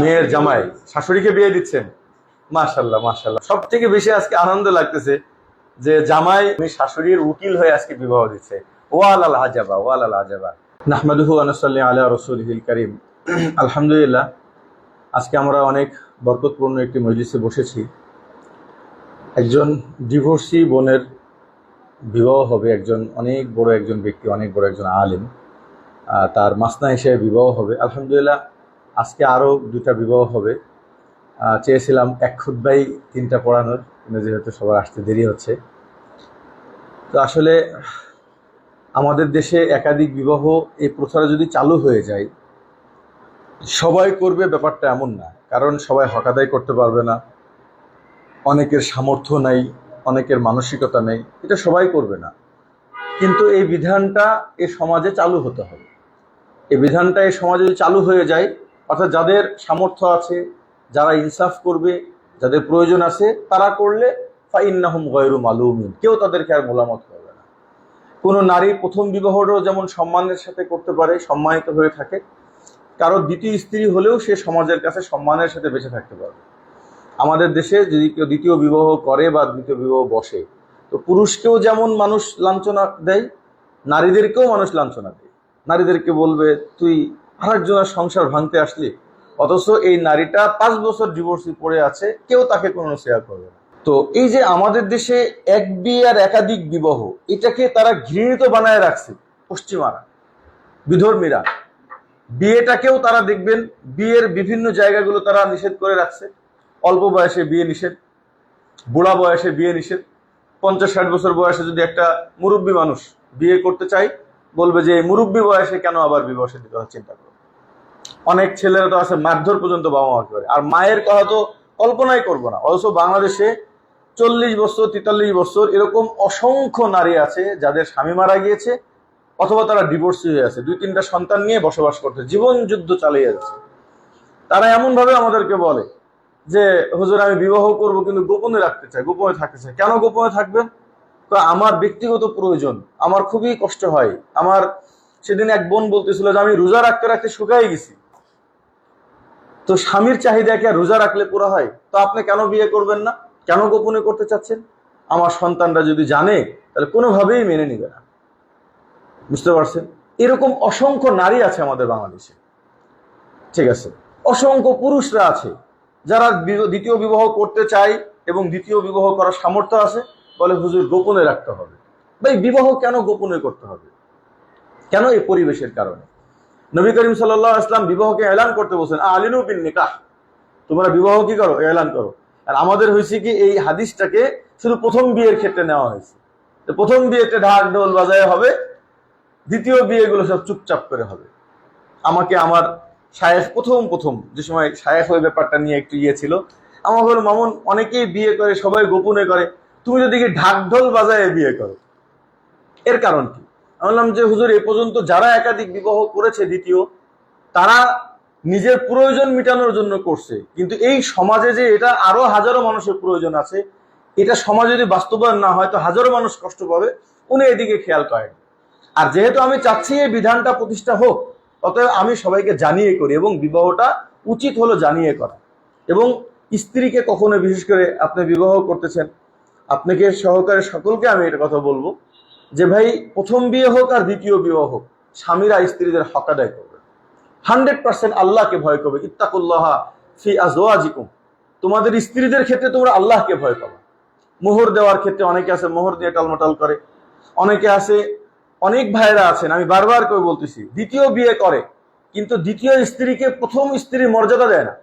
মেয়ের জামাই, শাশুড়িকে বিয়ে দিচ্ছেন। মাশাল্লাহ মাশাল্লাহ সব থেকে বেশি আজকে আনন্দ লাগতেছে যে জামাই, উনি শাশুড়ির উকিল হয়ে আজকে বিবাহ দিচ্ছে। ওয়াল আল আজাবা ওয়াল আল আজাবা নাহমাদুহু আনসাল্লি আলা রসুলহিল করিম। আলহামদুলিল্লাহ, আজকে আমরা অনেক বরকতপূর্ণ একটি মজলিসে বসেছি। একজন ডিভোর্সি বোনের বিবাহ হবে একজন অনেক বড় একজন ব্যক্তি, অনেক বড় একজন আলেম। তার মাসনা হিসেবে বিবাহ হবে। আলহামদুলিল্লাহ আজকে আরও দুটা বিবাহ হবে। চেয়েছিলাম এক খুদ্াই তিনটা পড়ানোর, কিন্তু যেহেতু সবার আসতে দেরি হচ্ছে। তো আসলে আমাদের দেশে একাধিক বিবাহ এই প্রথাটা যদি চালু হয়ে যায়, সবাই করবে ব্যাপারটা এমন না। কারণ সবাই হকাদাই করতে পারবে না। অনেকের সামর্থ্য নাই, অনেকের মানসিকতা নেই, এটা সবাই করবে না। কিন্তু এই বিধানটা এ সমাজে চালু হতে হবে। এই বিধানটা এই সমাজে চালু হয়ে যায় অর্থাৎ যাদের সামর্থ্য আছে, যারা ইনসাফ করবে, যাদের প্রয়োজন আছে, তারা করলে ফাইন্নাহুম গয়রু মালুমিন, কেউ তাদেরকে আর মোলামত করবে না। কোনো নারী প্রথম বিবাহটাও যেমন সম্মানের সাথে করতে পারে, সম্মানিত হয়ে থাকে, কারও দ্বিতীয় স্ত্রী হলেও সে সমাজের কাছে সম্মানের সাথে বেঁচে থাকতে পারবে। আমাদের দেশে যদি কেউ দ্বিতীয় বিবাহ করে বা দ্বিতীয় বিবাহ বসে, তো পুরুষকেও যেমন মানুষ লাঞ্ছনা দেয়, নারীদেরকেও মানুষ লাঞ্ছনা দেয়। নারীদেরকে বলবে, তুই আরেকজনের সংসার ভাঙতে আসলি, অথচ এই নারীটা পাঁচ বছর ডিভোর্সি পড়ে আছে, কেউ তাকে কোনো শেয়ার করবে না। তো এই যে আমাদের দেশে এক বিয়ে আর একাধিক বিবাহ, এটাকে তারা ঘৃণিত বানায় রাখছে পশ্চিমারা, বিধর্মীরা। বিয়েটাকেও তারা দেখবেন, বিয়ের বিভিন্ন জায়গাগুলো তারা নিষেধ করে রাখছে। অল্প বয়সে বিয়ে নিষেধ, বুড়া বয়সে বিয়ে নিষেধ, পঞ্চাশ ষাট বছর বয়সে যদি একটা মুরব্বী মানুষ বিয়ে করতে চায়, বলবে যে মুরব্বী বয়সে কেন আবার বিবাহ দিতে চিন্তা করো? অনেক ছেলেরা তো আছে মারধর পর্যন্ত বাবা মাকে করে। আর মায়ের কথা তো কল্পনাই করব না। অথচ বাংলাদেশে চল্লিশ বছর, তেতাল্লিশ বছর এরকম অসংখ্য নারী আছে যাদের স্বামী মারা গিয়েছে অথবা তারা ডিভোর্সি হয়ে আছে। দুই, তিনটা সন্তান নিয়ে বসবাস করছে, জীবন যুদ্ধ চালিয়ে যাচ্ছে। তারা এমন ভাবে আমাদেরকে বলে যে, হুজুর, আমি বিবাহ করব কিন্তু গোপনে রাখতে চাই, গোপনে থাকতে চাই। কেন গোপনে থাকবেন? তো আমার ব্যক্তিগত প্রয়োজন, আমার খুবই কষ্ট হয়। আমার সেদিন এক বোন বলতেছিল যে, আমি রোজা রাখতে রাখতে শুকাই গেছি। তো স্বামীর চাহিদাকে আর রোজা রাখলে পুরো হয়? তো আপনি কেন বিয়ে করবেন না? কেন গোপনে করতে চাচ্ছেন? আমার সন্তানরা যদি জানে, তাহলে কোনোভাবেই মেনে নিবে না। বুঝতে পারছেন? এরকম অসংখ্য নারী আছে আমাদের বাংলাদেশে। ঠিক আছে? অসংখ্য পুরুষরা আছে, যারা দ্বিতীয় বিবাহ করতে চায় এবং দ্বিতীয় বিবাহ করার সামর্থ্য আছে। বলে হুজুর, গোপনে রাখতে হবে। ভাই, বিবাহ কেন গোপনে করতে হবে? কেন এই পরিবেশের কারণে? নবী করিম সাল্লাহ ইসলাম বিবাহকে এলান করতে বলছেন, আলিনু বিন নিকাহ। তোমরা বিবাহ কি করো? এলান করো। আর আমাদের হয়েছে কি, এই হাদিসটাকে শুধু প্রথম বিয়ের ক্ষেত্রে নেওয়া হয়েছে। প্রথম বিয়েতে ঢাক ঢোল বাজায় হবে, দ্বিতীয় বিয়েগুলো সব চুপচাপ করে হবে। আমাকে আমার শায়েখ, প্রথম প্রথম, যে সময় শায়েখ ওই ব্যাপারটা নিয়ে একটু ইয়ে ছিল, আমার হলো মামুন, অনেকেই বিয়ে করে, সবাই গোপনে করে। তুমি যদি ঢাক ঢোল বাজায় বিয়ে করো? এর কারণ কি? বললাম যে, হুজুর, এ পর্যন্ত যারা একাধিক বিবাহ করেছে দ্বিতীয়, তারা নিজের প্রয়োজন মেটানোর জন্য করছে। কিন্তু এই সমাজে যে এটা আরও হাজারো মানুষের প্রয়োজন আছে, এটা সমাজে যদি বাস্তবায়ন না হয়, তো হাজারো মানুষ কষ্ট পাবে উনি এদিকে খেয়াল করেন। আর যেহেতু আমি চাচ্ছি এই বিধানটা প্রতিষ্ঠা হোক, অতএব আমি সবাইকে জানিয়ে করি এবং বিবাহটা উচিত হলো জানিয়ে করা। এবং স্ত্রীকে কখনো, বিশেষ করে আপনি বিবাহ করতেছেন, আপনাকে সহকারে সকলকে আমি এটা কথা বলব যে ভাই, প্রথম বিয়ে হোক আর দ্বিতীয় বিবাহ হোক, স্বামীরা স্ত্রীদের হক আদায় করবে। হান্ড্রেড পার্সেন্ট আল্লাহকে ভয় করবে। ইত্তাকুল্লাহ ফি আজওয়াজিকুম। তোমাদের স্ত্রীদের ক্ষেত্রে তোমরা আল্লাহকে ভয় পাবে। মোহর দেওয়ার ক্ষেত্রে অনেকে আছে, মোহর দিয়ে টালমাটাল করে। অনেকে আছে, অনেক ভাইয়েরা আছেন, আমি বারবার করে বলতেছি, দ্বিতীয় বিয়ে করে, কিন্তু দ্বিতীয় স্ত্রীকে প্রথম স্ত্রীর মর্যাদা দেয় না।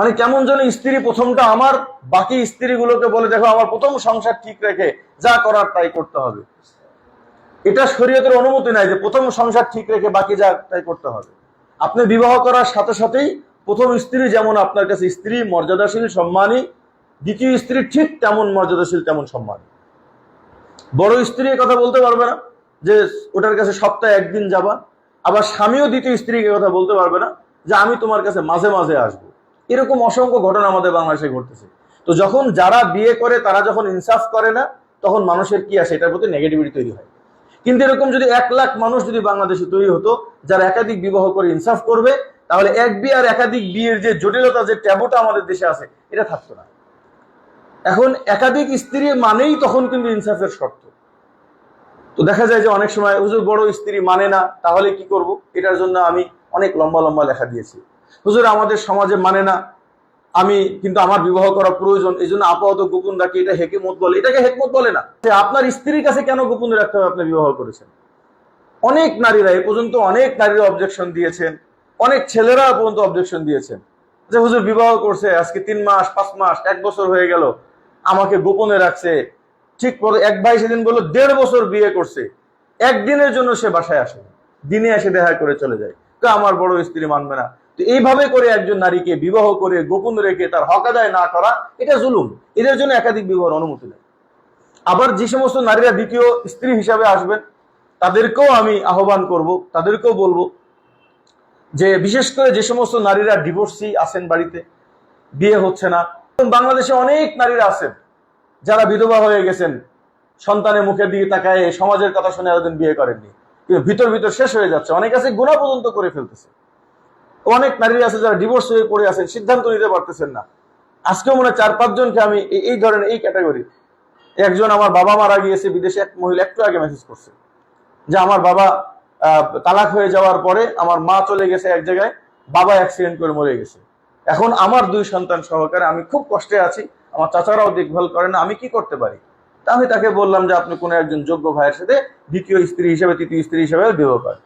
মানে কেমন যেন স্ত্রী প্রথমটা আমার, বাকি স্ত্রীগুলোকে বলে, দেখো, আমার প্রথম সংসার ঠিক রেখে যা করার তাই করতে হবে। এটা শরীয়তের অনুমতি নাই যে প্রথম সংসার ঠিক রেখে বাকি যা তাই করতে হবে। আপনি বিবাহ করার সাথে সাথেই প্রথম স্ত্রী যেমন আপনার কাছে স্ত্রী, মর্যাদাশীল, সম্মানী, দ্বিতীয় স্ত্রী ঠিক তেমন মর্যাদাশীল, তেমন সম্মানী। বড় স্ত্রী কথা বলতে পারবে না যে ওটার কাছে সপ্তাহে একদিন যাবা। আবার স্বামীও দ্বিতীয় স্ত্রীকে কথা বলতে পারবে না যে, আমি তোমার কাছে মাঝে মাঝে আসব। এরকম অসংখ্য ঘটনা আমাদের বাংলাদেশে ঘটতেছে। তো যখন যারা বিয়ে করে, তারা যখন ইনসাফ করে না, তখন মানুষের কি আসে এটার প্রতি নেগেটিভিটি তৈরি হয়। কিন্তু এরকম যদি এক লাখ মানুষ যদি বাংলাদেশে তৈরি হতো, যারা একাধিক বিবাহ করে ইনসাফ করবে, তাহলে এক বিয়ে আর একাধিক বিয়ের যে জটিলতা, যে ট্যাবুটা আমাদের দেশে আছে, এটা থাকতো না। এখন একাধিক স্ত্রী মানেই তখন কিন্তু ইনসাফের শর্ত। তো দেখা যায় যে অনেক সময়, হুজুর, বড় স্ত্রী মানে না, তাহলে কি করব? এটার জন্য আমি অনেক লম্বা লম্বা লেখা দিয়েছি। হুজুর, আমাদের সমাজে মানে না। আমি কিন্তু আমার বিবাহ করা প্রয়োজন, এই জন্য আপাতত গোপন রাখি, এটা হেকেমত বলে। এটাকে হেকমত বলে না। আপনার স্ত্রীর কাছে কেন গোপন রাখতে হবে আপনি বিবাহ করেছেন? অনেক নারীরা এ পর্যন্ত অনেক নারীরা অবজেকশন দিয়েছেন। অনেক ছেলেরা পর্যন্ত অবজেকশন দিয়েছেন। যে হুজুর, বিবাহ করছে, আজকে তিন মাস, পাঁচ মাস, এক বছর হয়ে গেল, আমাকে গোপনে রাখছে। ঠিক পরে এক ভাই সেদিন বলল, দেড় বছর বিয়ে করছে। একদিনের জন্য সে বাসায় আসে দিনে এসে দেখা করে চলে যায়। তো আমার বড় স্ত্রী মানবে না। এইভাবে করে একজন নারীকে বিবাহ করে গোপন রেখে তার হক আদায় না করা, এটা জুলুম। এদের জন্য একাধিক বিবাহের অনুমতি নেই আবার যে সমস্ত নারীরা দ্বিতীয় স্ত্রী হিসাবে আসবেন তাদেরকেও আমি আহ্বান করব, তাদেরকেও বলব যে বিশেষ করে যে সমস্ত নারীরা ডিভোর্সি আছেন বাড়িতে, বিয়ে হচ্ছে না। বাংলাদেশে অনেক নারীরা আছেন, যারা বিধবা হয়ে গেছেন, সন্তানের মুখের দিকে তাকায় সমাজের কথা শুনে এতদিন বিয়ে করেননি। ভিতর ভিতর শেষ হয়ে যাচ্ছে। অনেক আছে গুণা পর্যন্ত করে ফেলতেছে। অনেক নারী আছে যারা ডিভোর্স হয়ে পড়ে আছেন, সিদ্ধান্ত নিতে পারতেছেন না। আজকেও মনে হয় চার পাঁচজনকে আমি এই- ধরনের, এই ক্যাটাগরি একজন আমার বাবা মারা গিয়েছে, বিদেশে এক মহিলা একটু আগে মেসেজ করছে। যে আমার বাবা তালাক হয়ে যাওয়ার পরে আমার মা চলে গেছে এক জায়গায়, বাবা অ্যাক্সিডেন্ট করে মরে গেছে। এখন আমার দুই সন্তান সহকারে আমি খুব কষ্টে আছি, আমার চাচারাও দেখভাল করে না, আমি কি করতে পারি? তা আমি তাকে বললাম যে, আপনি কোনো একজন যোগ্য ভাইয়ের সাথে দ্বিতীয় স্ত্রী হিসেবে, তৃতীয় স্ত্রী হিসেবে বিবাহ করেন।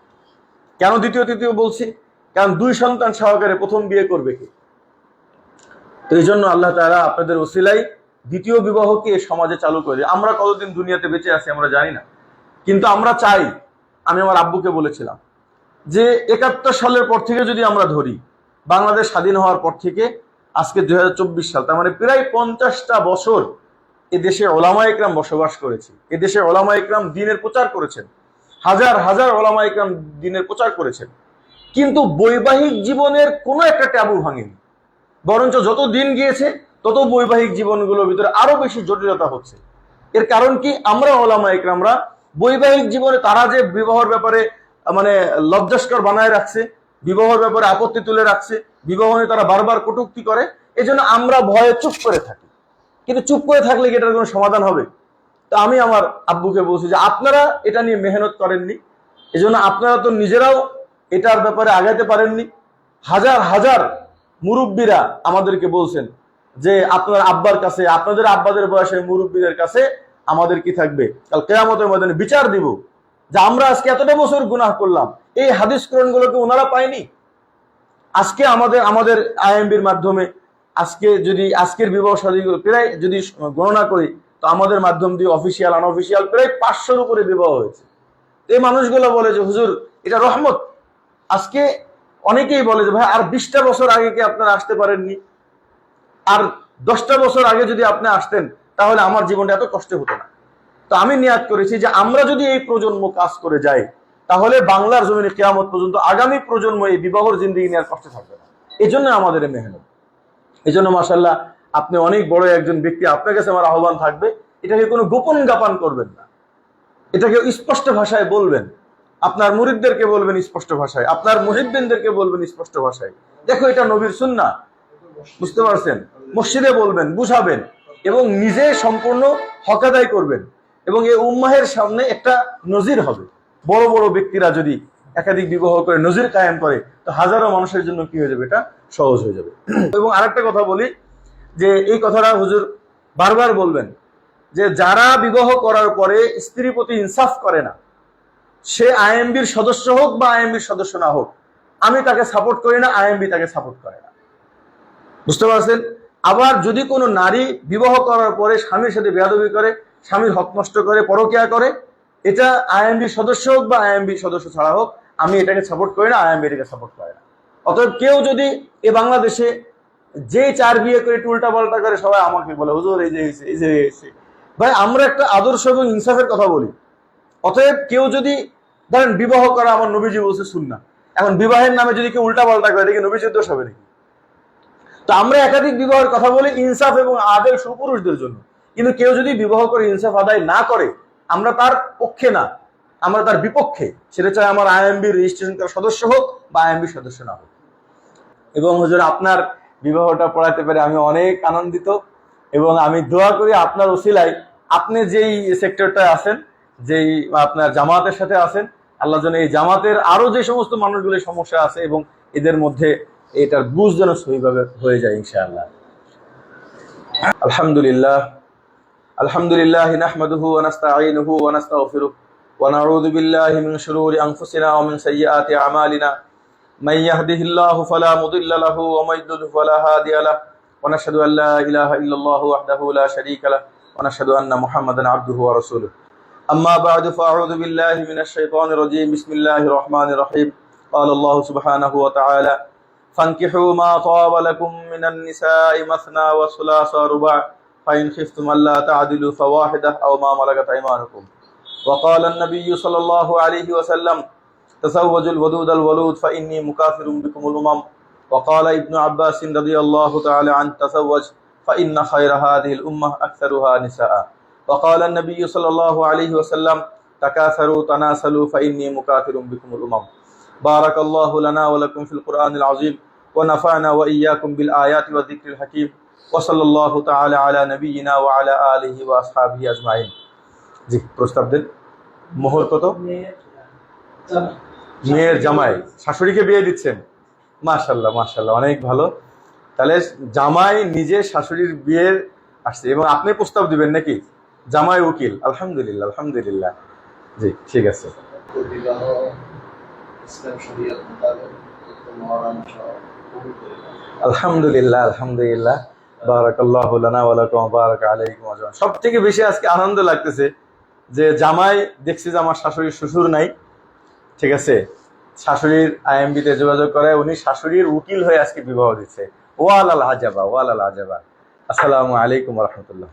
কেন দ্বিতীয়, তৃতীয় বলছি? কারণ দুই সন্তান সহকারে প্রথম বিয়ে করবে কি? তো এই জন্য আল্লাহ তারা আপনাদের ওসিলাই দ্বিতীয় বিবাহকে সমাজে চালু করে। আমরা কতদিন দুনিয়াতে বেঁচে আছি আমরা জানি না। কিন্তু আমরা চাই, আমি আমার আব্বুকে বলেছিলাম, যে একাত্তর সালের পর থেকে যদি আমরা ধরি, বাংলাদেশ স্বাধীন হওয়ার পর থেকে, আজকে দুই হাজার চব্বিশ সাল, তার মানে প্রায় পঞ্চাশটা বছর এদেশে ওলামা ইকরাম বসবাস করেছে। এদেশে ওলামা ইকরাম দিনের প্রচার করেছেন। হাজার হাজার ওলামা ইকরাম দিনের প্রচার করেছেন। কিন্তু বৈবাহিক জীবনের কোনো একটা ট্যাবু ভাঙেনি। বরঞ্চ যত দিন গিয়েছে, তত বৈবাহিক জীবনগুলোর ভিতরে আরও বেশি জটিলতা হচ্ছে। এর কারণ কি? আমরা ওলামা ইকরামরা বৈবাহিক জীবনে তারা যে বিবাহর ব্যাপারে মানে লজ্জাস্কর বানায় রাখছে, বিবাহর ব্যাপারে আপত্তি তুলে রাখছে, বিবাহ নিয়ে তারা বারবার কটূক্তি করে, এজন্য আমরা ভয়ে চুপ করে থাকি। কিন্তু চুপ করে থাকলে কি এটার কোনো সমাধান হবে? তো আমি আমার আব্বুকে বলছি যে, আপনারা এটা নিয়ে মেহনত করেননি, এজন্য আপনারা তো নিজেরাও এটার ব্যাপারে আগাতে পারেননি। হাজার হাজার মুরব্বীরা আমাদেরকে বলছেন যে, আপনার আব্বার কাছে, আপনাদের আব্বাদের বয়সের মুরব্বীদের কাছে আমাদের কি থাকবে? কাল কেয়ামতের ময়দানে বিচার দিব যে, আমরা আজকে এতটা বছর গুনাহ করলাম, এই হাদিস গুলোকে ওনারা পায়নি? আজকে আমাদের আমাদের আইএমবির মাধ্যমে, আজকে যদি আজকের বিবাহ সাদীগুলো প্রায় যদি গণনা করি, তো আমাদের মাধ্যম দিয়ে অফিসিয়াল, আনঅফিসিয়াল প্রায় পাঁচশোর উপরে বিবাহ হয়েছে। এই মানুষগুলো বলে যে, হুজুর, এটা রহমত। আজকে অনেকেই বলে যে, ভাই, আর বিশটা বছর আগে কি আপনারা আসতে পারেননি? আর দশটা বছর আগে যদি আপনি আসতেন, তাহলে আমার জীবনটা এত কষ্ট হতো না। তো আমি নিয়াদ করেছি যে, আমরা যদি এই প্রজন্ম কাজ করে যাই, তাহলে বাংলার জমিনে কেয়ামত পর্যন্ত আগামী প্রজন্ম এই বিবাহর জিন্দিগি নেওয়ার কষ্ট থাকবে না। এই জন্য আমাদের মেহনত। এই জন্য মাসাল্লাহ আপনি অনেক বড় একজন ব্যক্তি, আপনার কাছে আমার আহ্বান থাকবে, এটাকে কোনো গোপন গাপান করবেন না। এটাকে স্পষ্ট ভাষায় বলবেন। আপনার মুরিদদেরকে বলবেন স্পষ্ট ভাষায়, আপনার মুহিদ্দিনদেরকে বলবেন স্পষ্ট ভাষায়। দেখো, এটা নবীর সুন্না বুঝতে পারছেন? মসজিদে বলবেন, বুঝাবেন এবং নিজে সম্পূর্ণ হকাদাই করবেন এবং এই উম্মাহের সামনে একটা নজির হবে। বড় বড় ব্যক্তিরা যদি একাধিক বিবাহ করে নজির কায়েম করে, তো হাজারো মানুষের জন্য কি হয়ে যাবে? এটা সহজ হয়ে যাবে। এবং আরেকটা কথা বলি, যে এই কথাটা হুজুর বারবার বলবেন, যে যারা বিবাহ করার পরে স্ত্রীর প্রতি ইনসাফ করে না সে আইএমবির সদস্য হোক বা আইএমবির সদস্য না হোক, আমি তাকে সাপোর্ট করি না, আইএমবি তাকে সাপোর্ট করে না। বুঝতে পারছেন? আবার যদি কোনো নারী বিবাহ করার পরে স্বামীর সাথে বেয়াদবি করে, স্বামীর হক নষ্ট করে, পরকিয়া করে, এটা আইএমবি সদস্য হোক বা আইএমবি সদস্য ছাড়া হোক, আমি এটাকে সাপোর্ট করি না, আইএমবি এটাকে সাপোর্ট করে না। অতএব কেউ যদি এ বাংলাদেশে যে চার বিয়ে করে টুলটা পাল্টা করে, সবাই আমাকে বলে, হুজুর, এই যে এই যে হয়েছে। ভাই, আমরা একটা আদর্শ এবং ইনসাফের কথা বলি। অতএব কেউ যদি ধরেন বিবাহ করা আমার নবীজি বলছে শুননা এখন বিবাহের নামে যদি কেউ উল্টা পাল্টা করে দেখে নবীজির দোষ হবে নাকি? তো আমরা একাধিক বিবাহের কথা বলি ইনসাফ এবং আদেল সুপুরুষদের জন্য। কিন্তু কেউ যদি বিবাহ করে, ইনসাফ আদায় না করে, আমরা তার পক্ষে না। আমরা তার বিপক্ষে। সেটা চাই আমার আইএমবি রেজিস্ট্রেশন করা সদস্য হোক বা আইএমবি সদস্য না হোক। এবং হুজুর, আপনার বিবাহটা পড়াতে পারে আমি অনেক আনন্দিত এবং আমি দোয়া করি আপনার ওসিলায়, আপনি যেই সেক্টরটা আছেন, যেই আপনার জামাতের সাথে আছেন আল্লাহ যেন এই জামাতের আরও যে সমস্ত মানুষগুলো সমস্যা আছে এবং এদের মধ্যে এটার বুঝ যেন সহিভাবে হয়ে যায়, ইনশাআল্লাহ। আলহামদুলিল্লাহ। আলহামদুলিল্লাহ নাহমাদুহু ওয়া নাস্তাঈনুহু ওয়া নাস্তাগফিরুহ ওয়া নাউযু বিল্লাহি মিন শুরুরি আনফুসিনা ওয়া মিন সাইয়্যাতি আমালিনা। মান ইয়াহদিহিল্লাহু ফালা মুদিল্লা লাহু ওয়া মান ইউদ্লিল ফালা হাদিয়া লাহু। ওয়া নাশহাদু আল্লা ইলাহা ইল্লাল্লাহু ওয়াহদাহু লা শারীকা লাহু। ওয়া নাশহাদু আন্না মুহাম্মাদান আবদুহু ওয়া রাসূলুহু। أما بعد فأعوذ بالله من الشيطان الرجيم. بسم الله الرحمن الرحيم. قال الله سبحانه وتعالى فانكحوا ما طاب لكم من النساء مثنى وثلاث ورباع فإن خفتم ألا تعدلوا فواحدة أو ما ملكت أيمانكم. وقال النبي صلى الله عليه وسلم تزوجوا الودود الولود فإني مكافر بكم الأمم. وقال ابن عباس رضي الله تعالى عنه تزوج فإن خير هذه الأمة أكثرها نساء. وقال النبي صلى الله عليه وسلم تكاثروا تناسلوا فإني مكافر بكم الأمم بارك الله لنا ولكم في القرآن العظيم ونفعنا وإياكم بالآيات والذكر الحكيم وصلى الله تعالى على نبينا وعلى آله وأصحابه أجمعين জি প্রস্তাব দেন মোহর কত মেয়ের জামাই শাশুড়িকে বিয়ে দিচ্ছেন মাশাল্লাহ মাশাল্লাহ অনেক ভালো তাহলে জামাই নিজে শাশুড়ির বিয়ের আসছে এবং আপনি প্রস্তাব দিবেন নাকি জামাই উকিল আলহামদুলিল্লাহ আলহামদুলিল্লাহ। জি ঠিক আছে। আলহামদুলিল্লাহ আলহামদুলিল্লাহ। বারাকাল্লাহ লানা আলাইকুম সব থেকে বেশি আজকে আনন্দ লাগতেছে যে জামাই দেখছি যে আমার শাশুড়ির শ্বশুর নাই ঠিক আছে? শাশুড়ির আইএমবি তে যোগাযোগ করে উনি শাশুড়ির উকিল হয়ে আজকে বিবাহ দিচ্ছে। ওয়াল আল আজাবা ওয়াল আল আজাবা। আসসালামু আলাইকুম রহমতুল্লাহ।